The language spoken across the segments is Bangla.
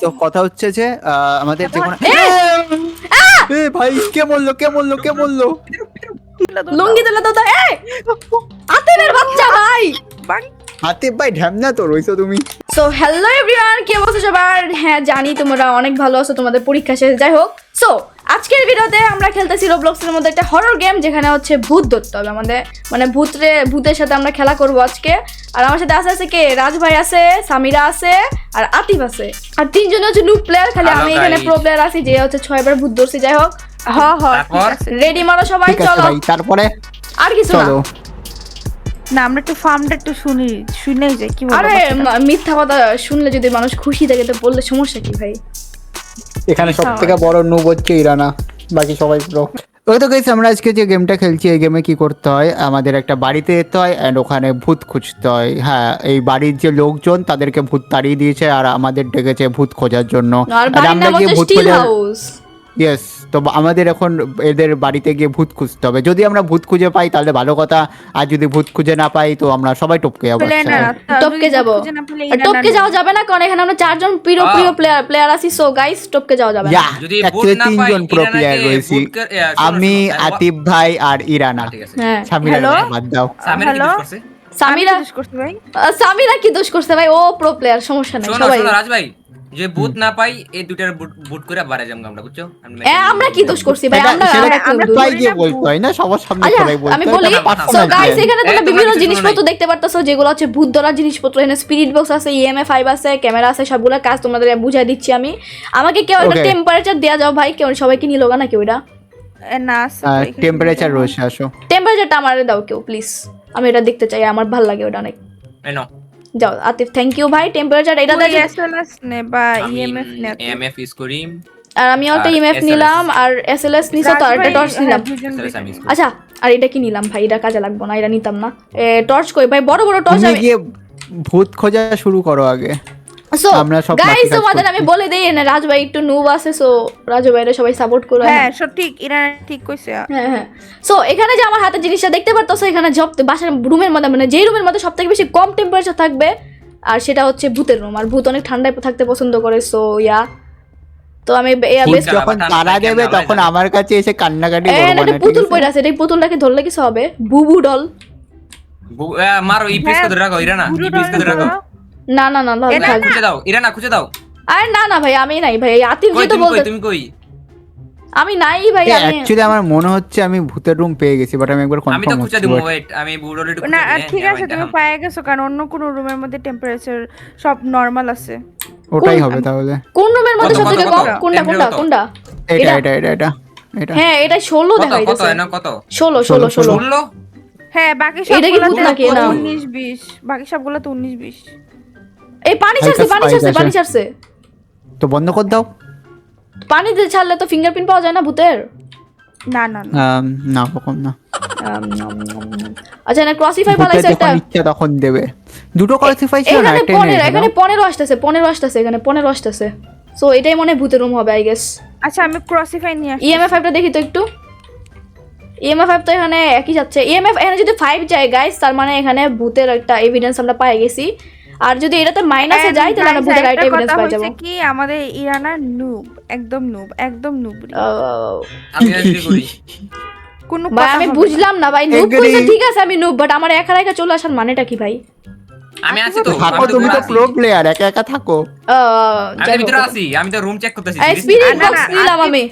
তো কথা হচ্ছে যে আমাদের যে কোনো এ! ভাই কে মরলো কে মরলো কে মরলো লুঙ্গি দিলে তো এ! আতেবের বাচ্চা ভাই! হাতে ভাই ঢ্যামনা তো রইছো তুমি। সো হ্যালো এভরিওয়ান কি অবস্থা সবার? হ্যাঁ জানি তোমরা অনেক ভালো আছো তোমাদের পরীক্ষা শেষ যাই হোক। সো আজকের ভিডিওতে আমরা খেলতেছি রোবলক্সের মধ্যে একটা হরর গেম যেখানে হচ্ছে ভূত ধরতে হবে আমাদের। মানে ভূতরে ভূতের সাথে আমরা খেলা করব আজকে। আর আমার সাথে আছে আছে কে? রাজ ভাই আছে সামিরা আছে আর আতিফ আছে। আর তিনজনে হচ্ছে নুক প্লেয়ার খালি আমি এখানে প্রো প্লেয়ার আছি যে হচ্ছে ছয়বার ভূত ধরছি যাই হোক। হ হ রেডি মারো সবাই চলো। তারপরে? আর কিছু না। না আমরা একটু ফার্মটা একটু শুনি শুনেই যাই কি আরে মিথ্যা কথা শুনলে যদি মানুষ খুশি থাকে তো বললে সমস্যা কি ভাই? এখানে সব থেকে বড় নুব হচ্ছে ইরানা। বাকি সবাই প্রো ওই তো গেছি আমরা আজকে যে গেমটা খেলছি এই গেমে কি করতে হয়? আমাদের একটা বাড়িতে যেতে হয় অ্যান্ড ওখানে ভূত খুঁজতে হয়। হ্যাঁ এই বাড়ির যে লোকজন তাদেরকে ভূত তাড়িয়ে দিয়েছে আর আমাদের ডেকেছে ভূত খোঁজার জন্য। আর আমরা গিয়ে ভূত খোঁজার ইয়েস তো আমাদের এখন এদের বাড়িতে গিয়ে ভূত খুঁজতে হবে। যদি আমরা ভূত খুঁজে পাই তাহলে ভালো কথা। আর যদি ভূত খুঁজে না পাই তো আমরা সবাই টপকে যাব টপকে যাব। টপকে যাওয়া যাবে না কারণ এখানে আমরা চারজন প্রিয় প্রিয় প্লেয়ার প্লেয়ার আছি সো গাইস টপকে যাওয়া যাবে না। যদি ভূত না পাই, তিনজন প্রো প্লেয়ার রয়েছি। আমি আতিফ ভাই আর ইরানা। ঠিক আছে। হ্যাঁ। সামিরা বাদ দাও। সামিরা কি করছে? সামিরা কি দোষ করছে ভাই? ও প্রো প্লেয়ার সমস্যা নাই সবাই। রাজ ভাই, যে ভূত না পাই এই দুটার বুট- বুট করে বাড়ে যাব আমরা বুঝছ? এ, আমরা কি দোষ করছি ভাই? আমরা আমরা তাই গিয়ে না হয় না সবার সামনে আচ্ছা সবাই বলতে আমি বলি সো গাইস এখানে তোমরা বিভিন্ন জিনিসপত্র দেখতে পারতাছো যেগুলো হচ্ছে ভূত ধরার জিনিসপত্র এখানে স্পিরিট বক্স আছে E ইএমএফ ফাইভ আছে ক্যামেরা আছে সবগুলো কাজ তোমাদের বুঝাই দিচ্ছি আমি। আমাকে কেউ একটা টেম্পারেচার দেওয়া যাও ভাই কেউ সবাইকে নিয়ে লোগা না কেউ এটা না টেম্পারেচার রয়েছে আসো। টেম্পারেচারটা আমারে দাও কেউ প্লিজ আমি এটা দেখতে চাই আমার ভালো লাগে ওটা অনেক। এই নাও, যাও আতিফ থ্যাংক ইউ ভাই টেম্পারেচার এটা দেখে। SLS নে বা ইএমএফ নে ইএমএফ ইউজ করি, আর আমি একটা ইএমএফ নিলাম আর এসএলএস নিছো তো আর একটা টর্চ নিলাম। আচ্ছা আর এটা কি নিলাম ভাই? এটা কাজে লাগবো না এটা নিতাম না। টর্চ কই? ভাই বড় বড় টর্চ আমি গিয়ে ভূত খোঁজা শুরু করো আগে। সো গাইস তোমাদের আমি বলে দেই না রাজ ভাই একটু নুব আছে সো রাজু ভাইরা সবাই সাপোর্ট করো হ্যাঁ ইরানা ঠিক কইছে। হ্যাঁ হ্যাঁ। সো এখানে যে আমার হাতে জিনিসটা দেখতে পারতেছো এখানে জব বাসার রুমের মধ্যে মানে যেই রুমের মধ্যে সবথেকে বেশি কম টেম্পারেচার থাকবে আর সেটা হচ্ছে ভূতের রুম আর ভূত অনেক ঠান্ডায় থাকতে পছন্দ করে সো ইয়া তো আমি যখন তারা দেবে তখন আমার কাছে এসে কান্নাকাটি করব এটা পুতুল পড়ে আছে? এটা এই পুতুলটাকে ধরলে কিছু হবে? বুবু ডল। মারো, ধরে রাখো, রাখো। না না না না, এটা খুঁজে দাও, ইরানা, খুঁজে দাও। আরে না না ভাই আমি নাই ভাই আতিফ কই, যেহেতু তুমি বলতে তুমি কই? আমি নাই ভাই আমি আমার মনে হচ্ছে আমি ভূতের রুম পেয়ে গেছি বাট আমি একবার আমি তো খুঁজে দিবো, wait, আমি বুড়ো অলরেডি না ঠিক হ্যাঁ, আছে তুমি দেখাম। পেয়ে গেছো কারণ অন্য কোনো রুমের মধ্যে টেম্পারেচার সব নরমাল আছে ওটাই হবে তাহলে কোন রুমের মধ্যে কত, সব থেকে কত, কম কোনটা কোনটা কোনটা এটা এটা? এটা এটা হ্যাঁ এটা ষোলো কত, দেখা কত, এনা, কত? ষোলো ষোলো ষোলো ষোলো? হ্যাঁ বাকি সবগুলোতে নাকি? না। উনিশ বিশ বাকি সবগুলোতে উনিশ বিশ এই পানি ছাড়ছে পানি ছাড়ছে পানি ছাড়ছে। তো বন্ধ কর দাও। পানি দিয়ে ছাড়লে তো ফিঙ্গারপ্রিন্ট পাওয়া যায় না ভূতের? না না না। না। আচ্ছা না বানাইছে একটা। ইচ্ছা তখন দেবে। দুটো ক্লাসিফাই ছিল না? এখানে পনেরো এখানে পনেরো আসতেছে পনেরো আসতেছে এখানে পনেরো আসতেছে। সো এটাই মনে হয় ভূতের রুম হবে আই গেস আচ্ছা আমি ক্রসিফাই নিয়ে আসছি। ইএমএফ ফাইভটা দেখি তো একটু। ইএমএফ ফাইভ তো এখানে একই যাচ্ছে। ইএমএফ এখানে যদি ফাইভ যায় গাইস তার মানে এখানে ভূতের একটা এভিডেন্স আমরা পাই গেছি। আর যদি এটাতে মাইনাসে যায় তাহলে আমরা ভূতের একটা এভিডেন্স পাই যাব। কি আমাদের ইরানা নুব একদম নুব একদম নুব আমি agree করি। কোনো ভাই আমি বুঝলাম না ভাই নুব. বলছে ঠিক আছে আমি নুব বাট আমার একা একা চলে আসার মানেটা কি ভাই? আমি আছি তো, থাকো তুমি তো প্রো প্লেয়ার একা একা থাকো। আমি ভিতরে আছি, আমি তো রুম চেক করতেছি স্পিরিট বক্স নিলাম আমি।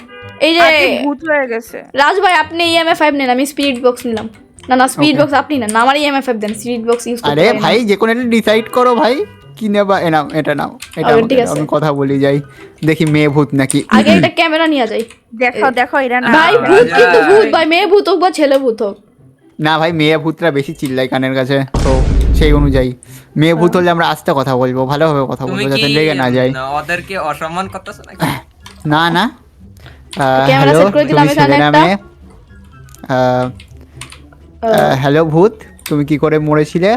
এই যে ভূত হয়ে গেছে। রাজ ভাই আপনি ইএমএফ ফাইভ নেন আমি স্পিরিট বক্স নিলাম। না না স্পিরিট বক্স আপনি না আমার ইএমএফ ফাইভ দেন স্পিরিট বক্স ইউজ করতে আরে ভাই যে কোনো একটা ডিসাইড করো ভাই কি নেবা এ নাও এটা নাও এটা। আমি কথা বলি যাই। দেখি মেয়ে ভূত নাকি। আগে একটা ক্যামেরা নিয়ে যাই। দেখো দেখো ইরানা ভাই রাজা। ভূত কিন্তু ভূত ভাই মেয়ে ভূত হোক বা ছেলে ভূত হোক। না ভাই মেয়ে ভূতরা বেশি চিল্লায় কানের কাছে তো সেই অনুযায়ী। মেয়ে ভূত হলে আমরা আস্তে কথা বলব ভালোভাবে কথা বলব যাতে লেগে না যায়। না, ওদেরকে অসম্মান করতেছো নাকি? না না। ক্যামেরা set করে দিলাম এখানে একটা। মেয়ে হ্যালো ভূত তুমি কি করে মরেছিলে?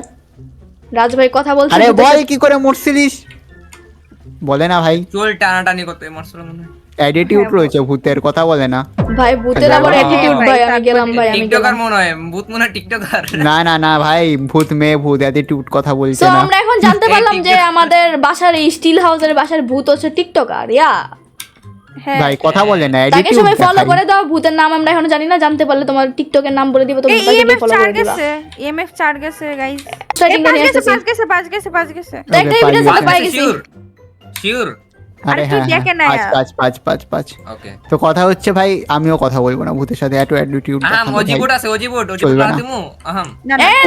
রাজ ভাই কথা বলছে আরে বল কি করে মরছিলিস? বলে না ভাই। চুল টানাটানি করতে মরছিল মনে হয়। অ্যাটিটিউড হ্যাঁ, রয়েছে ভূতের কথা বলে না। ভাই ভূতের আবার অ্যাটিটিউড ভাই আমি গেলাম ভাই আমি টিকটকার মনে হয় ভূত মনে টিকটকার। না না না ভাই ভূত মেয়ে ভূত অ্যাটিটিউড কথা বলছে না। আমরা এখন জানতে পারলাম যে আমাদের বাসার এই স্টিল হাউসের বাসার ভূত হচ্ছে টিকটকার ইয়া। হ্যাঁ ভাই কথা বলে না তাকে সবাই ফলো করে দাও ভূতের নাম আমরা এখনও জানি না জানতে পারলে তোমার টিকটকের নাম বলে দিব তাকে ইএমএফ ফলো করে দিবা। গেছে ইএমএফ চার গেছে গাইস পাঁচ গেছে পাঁচ গেছে পাঁচ গেছে পাঁচ এভিডেন্স পাই গেছি। শিওর শিওর আরে আরে হ্যাঁ দেখে হ্যাঁ না পাঁচ পাঁচ পাঁচ পাঁচ পাঁচ। ওকে তো কথা হচ্ছে ভাই আমিও কথা বলব না ভূতের সাথে এত অ্যাটিটিউড আহাম অজিবুট আছে না। দিমু আহাম।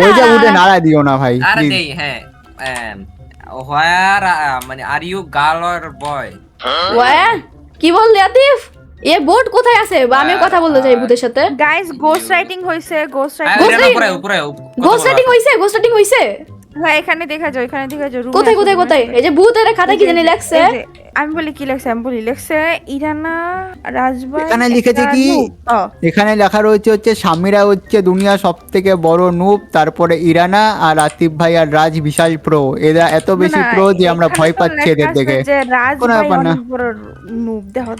ওই যে। নাড়া দিও না ভাই আরে দেই হ্যাঁ হোয়ার মানে are you girl or boy কি বললি আতিফ? এ বোট কোথায় আছে? বা আমিও কথা বলতে চাই ভূতের সাথে। গাইস গোস্ট রাইটিং হইছে গোস্ট রাইটিং গোস্ট রাইটিং হইছে গোস্ট রাইটিং হইছে? হ্যাঁ এখানে দেখা যাও এখানে দেখা এ কোথায় কোথায় কোথায়। এই যে ভূত এর খাতা কি জানি লেখছে। আমি বলি কি লেখছে আমি বলি লেখছে ইরানা রাজবাই এখানে লিখেছে কি? এখানে লেখা রয়েছে হচ্ছে স্বামীরা হচ্ছে দুনিয়া সব থেকে বড় নূপ তারপরে ইরানা আর আতিফ ভাই আর রাজ বিশাল প্রো। এরা এত বেশি প্রো যে আমরা ভয় পাচ্ছি এদের দেখে। কোনো ব্যাপার না।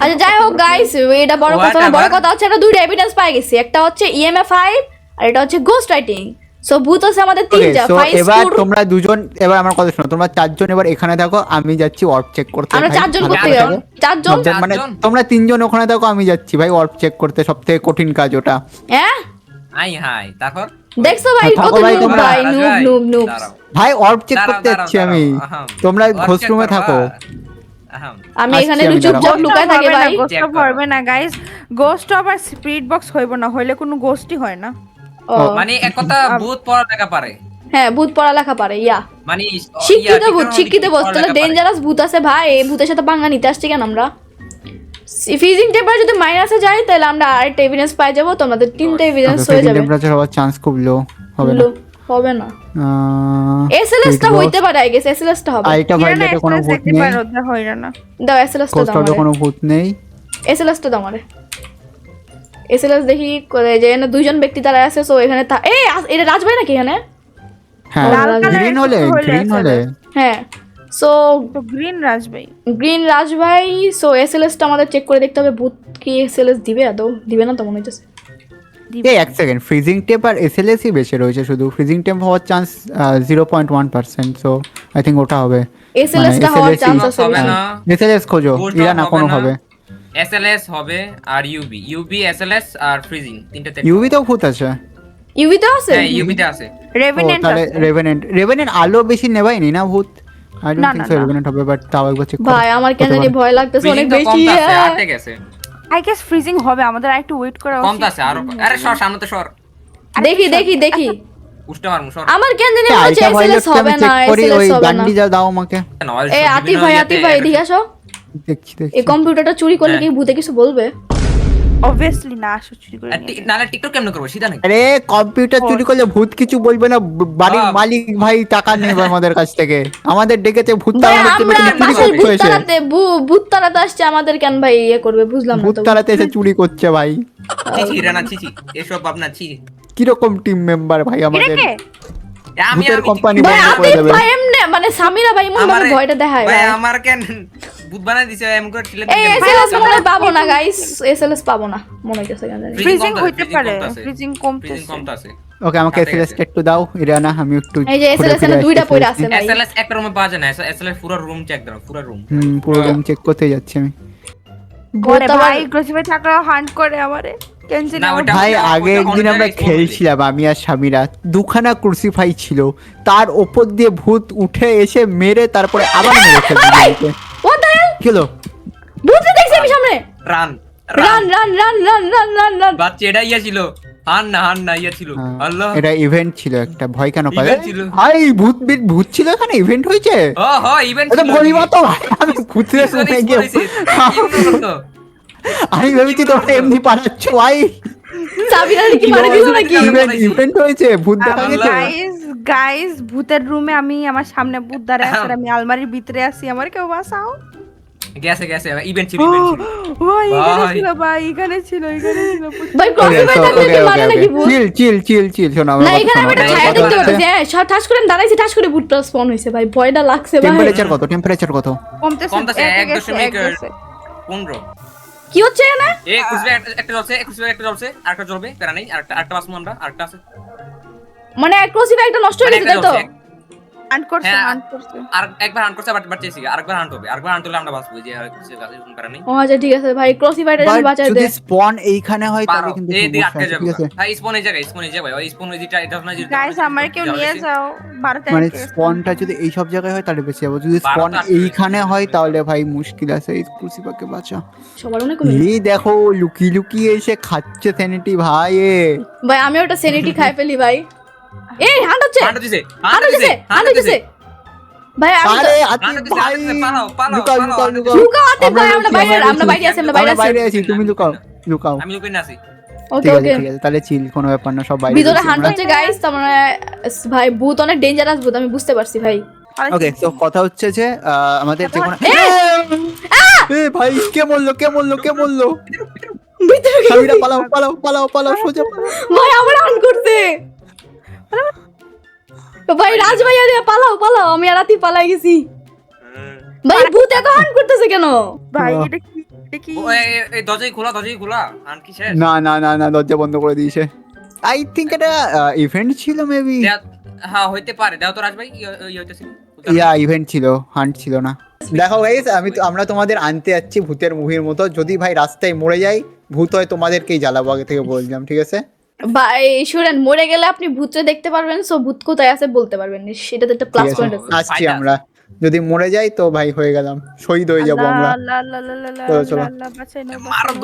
আচ্ছা যাই হোক গাইস এটা বড় কথা না বড় কথা হচ্ছে একটা দুইটা এভিডেন্স পাই গেছি। একটা হচ্ছে E ইএমএফ ফাইভ আর এটা হচ্ছে গোস্ট রাইটিং সো ভূত আছে আমাদের Okay, তিনটা ফাইভ এবার তোমরা দুজন এবার আমার কথা শোনো তোমরা চারজন এবার এখানে থাকো আমি যাচ্ছি ওয়ার্প চেক করতে আমরা চারজন করতে করে চারজন? চারজন? মানে তোমরা তিনজন ওখানে থাকো আমি যাচ্ছি ভাই ওয়ার্প চেক করতে সব থেকে কঠিন কাজ ওটা। হ্যাঁ? আই হাই তারপর? দেখছ ভাই থাকো কত ভাই নুব ভাই নুব নুব নুব ভাই ওয়ার্প চেক করতে যাচ্ছি আমি। তোমরা রুমে থাকো। আমি এখানে চুপচাপ লুকায় থাকি ভাই। গোস্ট না গাইস গোস্ট আবার স্পিরিট বক্স হইব না হইলে কোনো গোস্টই হয় না। মানে এক কথা ভূত পড়ালেখা পারে। হ্যাঁ ভূত পড়ালেখা পারে ইয়া। মানে শিক্ষিত ভূত শিক্ষিত ভূত তাহলে ডেঞ্জারাস ভূত আছে ভাই এই ভূতের সাথে পাঙ্গা নিতে আসছি কেন আমরা? ফ্রিজিং টেম্পারেচার যদি মাইনাসে যায় তাহলে আমরা আরেকটা এভিডেন্স পাই যাব তোমাদের তিনটে এভিডেন্স হয়ে যাবে। টেম্পারেচার হওয়ার চান্স খুব লো হবে না। হবে না। এসএলএস টা হইতে পারে আই গেস এসএলএস টা হবে। আইটা ভাইলেটে কোনো ভূত নেই। পারো ওটা না। দাও এসএলএস টা কোস্ট দাও কোনো ভূত নেই। এসএলএস টা দাও আমারে। এসএলএস দেখি করে যে এখানে দুইজন ব্যক্তি তারা আছে সো এখানে থা- এই এটা রাজভাই নাকি এখানে? হ্যাঁ গ্রিন হলে গ্রিন হলে। হ্যাঁ সো তো গ্রিন রাজবাই গ্রিন রাজভাই সো এসএলএস টা আমাদের চেক করে দেখতে হবে ভূত কি এসএলএস দিবে? আদৌ দিবে না তো মনে হচ্ছে এই এক সেকেন্ড ফ্রিজিং টেপ আর এসএলএস ই বেশি রয়েছে শুধু ফ্রিজিং টেপ হওয়ার chance zero point one percent so I think ওটা হবে। এসএলএস মানে টা হওয়ার চান্স আছে হবে না। এসএলএস খোঁজো ইরা না কোনো হবে এসএলএস হবে আর ইউবি ইউবি এসএলএস আর ফ্রিজিং তিনটাতে ইউভি তেও ভূত আছে? ইউভি তো আছে? হ্যাঁ ইউবিতে আছে। ও রেভিনেন্ট তাহলে রেভেনেন্ট রেভেনেন্ট আলো বেশি নেবাইনি না ভূত? I don't think so revenant হবে বাট তাও একবার চেক ভাই আমার কেন জানি ভয় লাগতেছে অনেক বেশি। আছে। আটে গেছে। আই গেস ফ্রিজিং হবে আমাদের আরেকটু ওয়েট করা কম উচিত আছে আরও আরে সর সামনে তো সর। দেখি দেখি দেখি। উষ্টা মারমু সর। আমার কেন জানি মনে হচ্ছে এসএলএস হবে না ওই এসএলএস হবে না। গান্ডি যা দাও আমাকে। এ আতিফ ভাই আতিফ ভাই এদিকে আসো। দেখছি দেখছি। এই কম্পিউটারটা চুরি করলে হ্যাঁ। কি ভূতে কিছু বলবে? অবভিয়াসলি না আসো চুরি করে টিকটক কেমন করব? সিধা নাকি? আরে কম্পিউটার চুরি করলে ভূত কিছু বলবে না বাড়ির মালিক ভাই টাকা নেবে আমাদের কাছ থেকে। আমাদের ডেকেছে ভূত তাড়ানোর জন্য চুরি করছ ভূত এসে তাড়াতে ভূত তাড়াতে আসছে আমাদের কেন ভাই ইয়ে করবে? বুঝলাম না ভূত তাড়াতে এসে চুরি করছে ভাই। চিচি রানা চিচি এসব আপনার চিচি কীরকম টিম মেম্বার ভাই আমাদের? আমি ভূতের কোম্পানি বন্ধ করে দেবে। ভাই এমনে মানে সামিরা ভাই ভাবে ভয়টা দেখায় ভাই। আমার কেন ভূত বানাই দিছে এম করে ঠেলে এই এসএলএস মনে পাবো না গাইস এসএলএস পাবো না মনে হইতেছে কেন জানি। ফ্রিজিং হইতে পারে ফ্রিজিং কমতে আছে। ওকে আমাকে এসএলএস দাও ইরানা আমি একটু এই যে এসএলএস এর দুইটা। পয়রা আছে ভাই। এসএলএস একটা রুমে পাওয়া যায় না এসএলএস পুরো রুম চেক দাও পুরো রুম হুম পুরো রুম চেক করতে যাচ্ছি আমি। ঘরে ভাই থাকলে হান্ট করে আমারে। ক্যান্সেল ভাই আগে একদিন আমরা খেলছিলাম আমি আর স্বামীরা দুখানা ক্রুসিফাই ছিল তার ওপর দিয়ে ভূত উঠে এসে মেরে তারপরে আবার দুজনকে। কি হলো? ভূত দেখছি আমি সামনে। Run run run. Run run run run run বাচ্চা এটা ইয়া ছিল। হান না হান না ইয়া ছিল। হ্যাঁ, আল্লাহ। এটা ইভেন্ট ছিল একটা ভয় কেন পাবে? Event ভাই ভূত বীর- ভূত ছিল এখানে? ইভেন্ট হয়েছে? ও হ ইভেন্ট এটা বলিবা তো ভাই আমি ভূতের শুনে গিয়ে আমি ভেবেছি তোমরা এমনি পাঠাচ্ছ ভাই। সাবিরা কি মারা দিল নাকি? ইভেন্ট ইভেন্ট হয়েছে ভূত দেখা গেছে। গাইস গাইস ভূতের রুমে আমি আমার সামনে ভূত দাঁড়ায় আছে আমি আলমারির ভিতরে আছি আমার কেউ বাঁচাও। গেছে গেছে ইভেন্ট ছিল ভাই এখানে ছিল ভাই এখানে ছিল এখানে ছিল ভাই মানে নাকি চিল চিল চিল চিল শোনো আমার না এখানে আমি একটা ছায়া দেখতে পাচ্ছি হ্যাঁ সব ঠাস করে দাঁড়াইছি ঠাস করে স্পন হইছে ভাই ভয়টা লাগছে ভাই। টেম্পারেচার কত টেম্পারেচার কত? কমতেছে কমতেছে, এক এক গেছে, দশমিক এক গেছে। পনেরো। কি হচ্ছে এখানে? এ কুসবে একটা একটা জ্বলছে এক কুসবে একটা জ্বলছে আরেকটা জ্বলবে প্যারা নেই আরেকটা আরেকটা বাসমু আমরা আরেকটা আছে। মানে ক্রসিফাই একটা নষ্ট হয়ে মানে গেছে তাই তো? করছে হ্যাঁ। করছে। আর একবার হান্ট করছে বাট বাট চেয়েছি আরেকবার হান্ট হবে। আরেকবার হান্ট হলে আমরা বাঁচবো। যে আর কুসবে গাছে কোনো প্যারা ও আচ্ছা ঠিক আছে ভাই। ক্রসিফাইটা যদি বাঁচায় যদি স্পন এইখানে হয় তাহলে কিন্তু এই দিকে আটকে যাবে। ভাই স্পন এই জায়গায় স্পন এই জায়গায়। ওই স্পন ওই যেটা এটা না যেটা গাইস আমার কেউ নিয়ে যাও বারোতে মানে স্পনটা যদি এই সব জায়গায় হয় তাহলে বেশি যাব যদি স্পন এইখানে হয় তাহলে ভাই মুশকিল আছে। এই বাঁচা। সবার অনেক এই দেখো লুকি লুকিয়ে এসে খাচ্ছে স্যানিটি ভাই ভাই আমি ওটা সেনিটি খাই ফেলি ভাই। এই হচ্ছে। দিছে ভাই আমি তো- আরে আতি ভাই পালাও পালাও লুকাও লুকাও হান্ট লুকাও। দিছে। লুকাও আতিফ ভাই আমরা বাইরে আমরা আমরা বাইরে আছি আমরা বাইরে আছি বাইরে আছি। তুমি লুকাও লুকাও। আমি লুকিয়ে আছি। ওকে আছে ওকে। ঠিক আছে তাহলে চিল কোনো ব্যাপার না সব বাইরে ভিতরে রয়েছি হচ্ছে গাইস তার ভাই ভূত অনেক ডেঞ্জারাস ভূত আমি বুঝতে পারছি ভাই। ওকে তো কথা হচ্ছে যে আমাদের যে কোনো এ! এ ভাই কে মরলো কে মরলো কে ভিতরে স্বামীরা পালাও পালাও পালাও পালাও সোজা ভাই আমার হান্ট করতে ভাই রাজ ভাই আরে পালাও পালাও আমি আর আতি পালাই গেছি। ভাই ভূত এত হান্ট করতেছে কেন? ভাই এটা কি এটা কি? এই দরজাই খোলা দরজাই খোলা। কি শেষ? না না না না দরজা বন্ধ করে দিয়েছে। আই থিঙ্ক এটা ইভেন্ট ছিল মেবি দেয়া- হ্যাঁ হইতে পারে। দাও তো রাজ ভাই ইয়ে ইয়ে হইতেছে। ইয়া ইভেন্ট ছিল হান্ট ছিল না। দেখো গাইস আমি তো- আমরা তোমাদের আনতে যাচ্ছি ভূতের মুভির মতো। যদি ভাই রাস্তায় মরে যাই ভূত হয় তোমাদেরকেই জ্বালাবো আগে থেকে বললাম ঠিক আছে? ভাই শুনেন মরে গেলে আপনি ভূতরে দেখতে পারবেন সো ভূত কোথায় আছে বলতে পারবেন সেটা তো একটা প্লাস পয়েন্ট আছে আসছি আমরা। যদি মরে যাই তো ভাই হয়ে গেলাম শহীদ হয়ে যাব আমরা। আল্লাহ, আল্লাহ, আল্লাহ, আল্লাহ, চলো, চলো।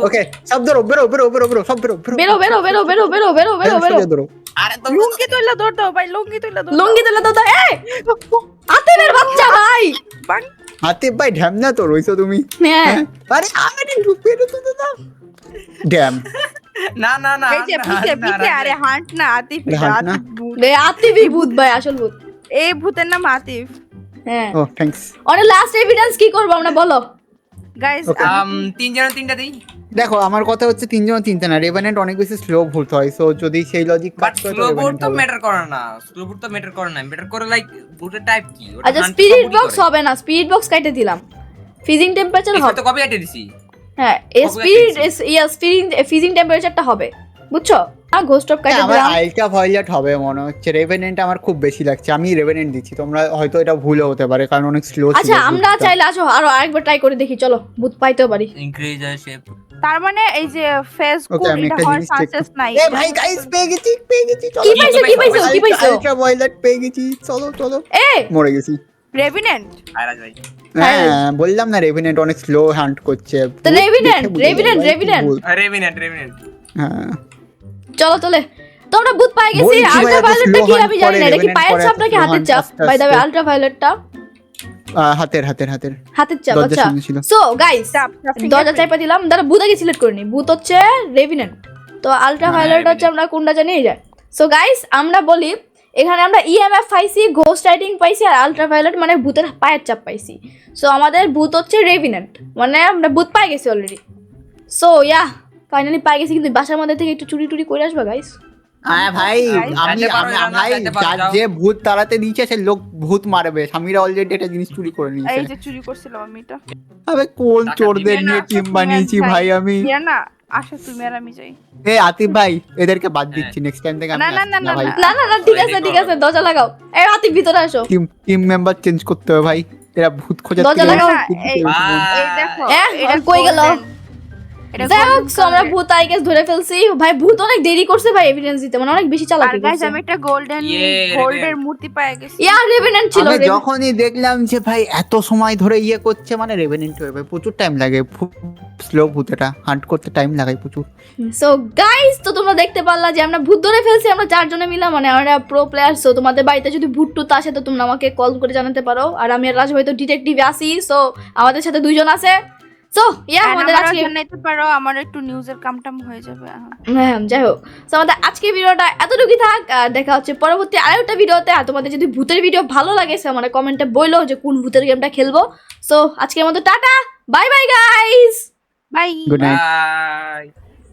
ওকে সব ধরো বেরো বেরো বেরো বেরো সব বেরো। বেরো বেরো বেরো বেরো বেরো বেরো বেরো বেরো। ধরো। আরে তো লুঙ্গি তুইলা দৌড় দাও ভাই লুঙ্গি তুইলা দৌড় লুঙ্গি তুলে তো এই! বাচ্চা ভাই! বাং হাতে ভাই ঢ্যামনা তো রইছো তুমি। হ্যাঁ। হ্যাঁ? আরে আরে ঢুকে তো দাদা ড্যাম না না না পিছে পিছে আরে হাঁট না আতিফ? আতিফ ভূত। রে আতিফই ভূত ভাই আসল ভূত। এই ভূতের নাম আতিফ। হ্যাঁ। ও থ্যাঙ্কস অনেক লাস্ট এভিডেন্স কি করব আমরা বলো। গাইস. আম, তিনজনের তিনটা দিই? দেখো আমার কথা হচ্ছে তিনজন তিনটা না রেভেনেন্ট অনেক বেশি স্লো ভূত হয় সো যদি সেই লজিক বাট স্লো তো ম্যাটার করে না স্লো তো ম্যাটার করে না ম্যাটার করে লাইক টাইপ কি? আচ্ছা স্পিরিট বক্স হবে না স্পিরিট বক্স কাটে দিলাম। ফিজিং টেম্পারেচার হবে। তো কপি আইটে দিছি। হ্যাঁ স্পিরিট ইয়া ফ্রিজিং ফ্রিজিং টেম্পারেচারটা হবে বুঝছ? আর ঘোস্ট অফ কাটে আমার দিলাম আলট্রা ভায়োলেট হবে মনে হচ্ছে। রেভেনেন্ট আমার খুব বেশি লাগছে আমি রেভেনেন্ট দিচ্ছি তোমরা হয়তো এটা ভুল হতে পারে কারণ অনেক স্লো ছিল আচ্ছা আমরা চাইলে আসো আরও আরেকবার ট্রাই করে দেখি চলো ভূত পাইতেও পারি। ইনক্রিজ শেপ তার মানে এই যে ফেস কোড এটা হওয়ার চান্সেস নাই। এ ভাই গাইস পেয়ে গেছি পেয়ে গেছি চলো। কি পাইছো কি পাইছো কি পাইছো? আলট্রা ভায়োলেট পেয়ে গেছি চলো চলো। এ! মরে গেছি। রেভিনেন্ট ভাই হ্যাঁ বললাম না রেভেনেন্ট অনেক স্লো হান্ট করছে। তো যাবে, Revenant। ভূত। রেভিনেন্ট রেভিনেন্ট হ্যাঁ। চলো চলে। তোমরা ভূত পাই গেছি আলট্রা ভায়োলেটটা কি আমি জানি না। এটা কি পায়ের চাপ নাকি হাতের চাপ? By the. আলট্রা ভায়োলেটটা হাতের হাতের হাতের। হাতের চাপ আচ্ছা। সো গাইস চাপ চাপ দরজা চাইপা দিলাম। দাঁড়া ভূত আগে সিলেক্ট করে নি ভূত হচ্ছে রেভিনেন্ট তো আলট্রা হ্যাঁ, ভায়োলেট হচ্ছে আমরা কোনটা জানি? এই যায় সো গাইস আমরা বলি এখানে আমরা E ইএমএফ পাইছি ঘোস্ট রাইটিং পাইছি আর আলট্রা ভায়োলেট মানে ভূতের পায়ের চাপ পাইছি। সো আমাদের ভূত হচ্ছে রেভিনেন্ট মানে আমরা ভূত পাই গেছি অলরেডি সো ইয়া ফাইনালি পাই গেছি কিন্তু বাসার মধ্যে থেকে একটু চুরি টুরি করে আসবা গাইস হ্যাঁ ভাই আমি আমি- ভাই যার যে ভূত তাড়াতে দিয়েছে সে লোক ভূত মারবে। স্বামীরা অলরেডি একটা জিনিস চুরি করে এই যে চুরি করছিলাম আমি এটা। আবে কোন চোরদের নিয়ে টিম বানিয়েছি ভাই। আমি? না। আসো তুমি আর আমি যাই। এ আতিফ ভাই এদেরকে বাদ দিচ্ছি নেক্সট টাইম থেকে আমি না, না, না, না না, না। ঠিক আছে ঠিক আছে দরজা লাগাও। এ আতিফ ভিতরে আসো। টিম টিম মেম্বার চেঞ্জ করতে হবে ভাই। এরা ভূত খোঁজার দরজা লাগাও। এই- দেখো এটা কই গেল? আমরা ভূত আই গেস ধরে ফেলছি। ভাই ভূত অনেক দেরি করছে ভাই এভিডেন্স দিতে। মানে অনেক বেশি চালাকি গাইস আমি একটা গোল্ডেন গোল্ডের মূর্তি পেয়ে গেছি ইয়া রেভিনেন্ট ছিল যখনই দেখলাম যে ভাই এত সময় ধরে ইয়ে করছে মানে রেভেনেন্ট হয়ে ভাই প্রচুর টাইম লাগে। স্লো ভূতটা হান্ট করতে টাইম লাগায় প্রচুর। সো গাইস তো তোমরা দেখতে পারলা যে আমরা ভূত ধরে ফেলছি আমরা চারজনে মিলে মানে আমরা প্রো প্লেয়ার সো তোমাদের বাড়িতে যদি ভূত টুত আসে তো তোমরা আমাকে কল করে জানাতে পারো। আর আমি রাজ ভাই তো ডিটেকটিভ আসি সো আমাদের সাথে দুইজন আছে। সো ইয়া আমাদের আজকে জানাইতে পারো আমার একটু নিউজের কামটাম হয়ে যাবে হ্যাঁ যাই হোক সো আমাদের আজকে ভিডিওটা এতটুকুই থাক দেখা হচ্ছে পরবর্তী আরেকটা ভিডিওতে। আর তোমাদের যদি ভূতের ভিডিও ভালো লাগে সে মানে কমেন্টে বইলো যে কোন ভূতের গেমটা খেলব। সো আজকের মতো tata bye bye guys bye good night bye